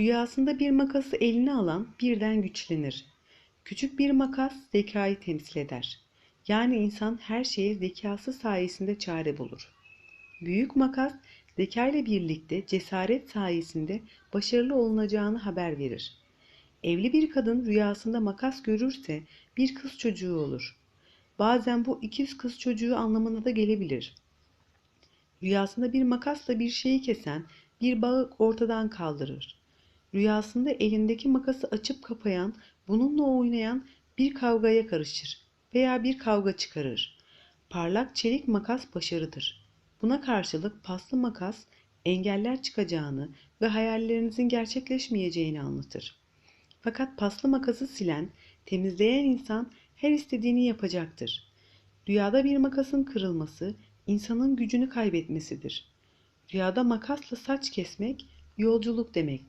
Rüyasında bir makası eline alan birden güçlenir. Küçük bir makas zekayı temsil eder. Yani insan her şeye zekası sayesinde çare bulur. Büyük makas zeka ile birlikte cesaret sayesinde başarılı olunacağını haber verir. Evli bir kadın rüyasında makas görürse bir kız çocuğu olur. Bazen bu ikiz kız çocuğu anlamına da gelebilir. Rüyasında bir makasla bir şeyi kesen bir bağı ortadan kaldırır. Rüyasında elindeki makası açıp kapayan, bununla oynayan bir kavgaya karışır veya bir kavga çıkarır. Parlak çelik makas başarıdır. Buna karşılık paslı makas engeller çıkacağını ve hayallerinizin gerçekleşmeyeceğini anlatır. Fakat paslı makası silen, temizleyen insan her istediğini yapacaktır. Rüyada bir makasın kırılması insanın gücünü kaybetmesidir. Rüyada makasla saç kesmek yolculuk demektir.